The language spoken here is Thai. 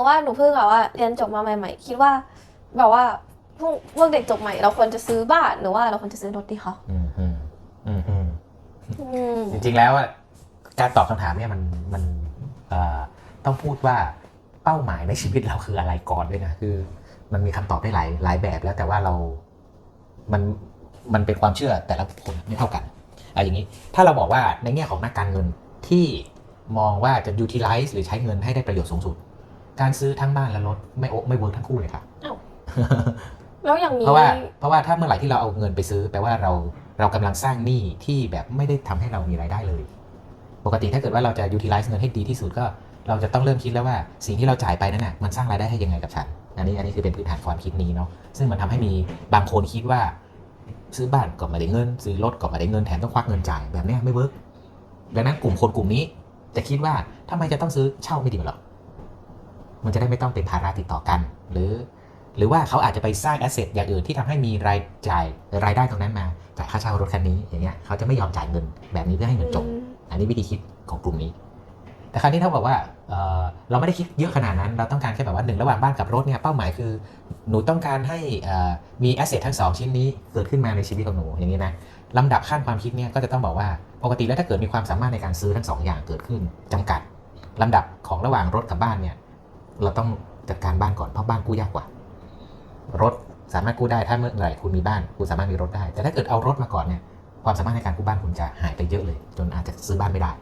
ติว่าหนูเพิ่งแบบว่าเรียนจบมาใหม่ๆ คิดว่าแบบว่าพวกพวกเด็กจบใหม่ เราควรจะซื้อบ้านหรือว่าเราควรจะซื้อรถดีคะอืมอืมอืมอืมอืมจริงๆแล้วอะการตอบคำถามเนี่ยมันมันเอ่อต้องพูดว่าเป้าหมายในชีวิตเราคืออะไรก่อนด้วยนะคือ มันมีคำตอบได้หลายหลายแบบแล้วแต่ว่าเรา มันมันเป็นความเชื่อแต่ละคนไม่เท่ากันอะอย่างนี้ ถ้าเราบอกว่าในแง่ของนักการเงินที่มองว่าจะ utilize หรือใช้เงินให้ได้ประโยชน์สูงสุด การซื้อทั้งบ้านและรถไม่โอไม่เวิร์กทั้งคู่เลยครับแล้วอย่างนี้เพราะว่าเพราะว่าถ้าเมื่อไหร่ที่เราเอาเงินไปซื้อแปลว่าเราเรากำลังสร้างหนี้ที่แบบไม่ได้ทำให้เรามีรายได้เลย ปกติถ้าเกิดว่าเราจะ utilize เงินให้ดีที่สุดก็ เราจะต้องเริ่มคิดแล้วว่าสิ่งที่เราจ่ายไปนั้นน่ะมันสร้างรายได้ให้ยังไงกับฉันอันนี้อันนี้คือเป็นพื้นฐานความคิดนี้เนาะซึ่งมันทำให้มีบางคนคิดว่า ซื้อบ้านก็ไม่ได้เงิน ซื้อรถก็ไม่ได้เงินแถมต้องควักเงินจ่ายแบบเนี้ยไม่เวิร์กดังนั้นกลุ่มคนกลุ่มนี้ จะคิดว่าทำไมจะต้องซื้อเช่าไม่ดีกว่าหรอ มันจะได้ไม่ต้องเป็นภาระติดต่อกัน หรือ หรือว่าเขาอาจจะไปสร้างแอสเซทอย่างอื่นที่ทำให้มีรายจ่ายรายได้ตรงนั้นมาจ่ายค่าเช่ารถคันนี้อย่างเงี้ยเขาจะไม่ยอมจ่ายเงินแบบนี้เพื่อให้เงินจบ อันนี้วิธีคิดของกลุ่มนี้ แต่คราวนี้ถ้าบอกว่าเอ่อเราไม่ได้คิดเยอะขนาดนั้น เราต้องการแค่แบบว่าหนึ่งระหว่างบ้านกับรถเนี่ยเป้าหมายคือ หนูต้องการให้เอ่อมีแอสเซททั้งสองชิ้นนี้เกิดขึ้นมาในชีวิตของหนูอย่างนี้นะลำดับขั้นความคิดเนี่ยก็จะต้องบอกว่าปกติแล้วถ้าเกิดมีความสามารถในการซื้อทั้งสองอย่างเกิดขึ้นจำกัดลำดับของระหว่างรถกับบ้านเนี่ย เราต้องจัดการบ้านก่อนเพราะบ้านกู้ยากกว่า รถสามารถกู้ได้ถ้าเมื่อไหร่คุณมีบ้านคุณสามารถมีรถได้ แต่ถ้าเกิดเอารถมาก่อนเนี่ยความสามารถในการกู้บ้านคุณจะหายไปเยอะเลย จนอาจจะซื้อบ้านไม่ได้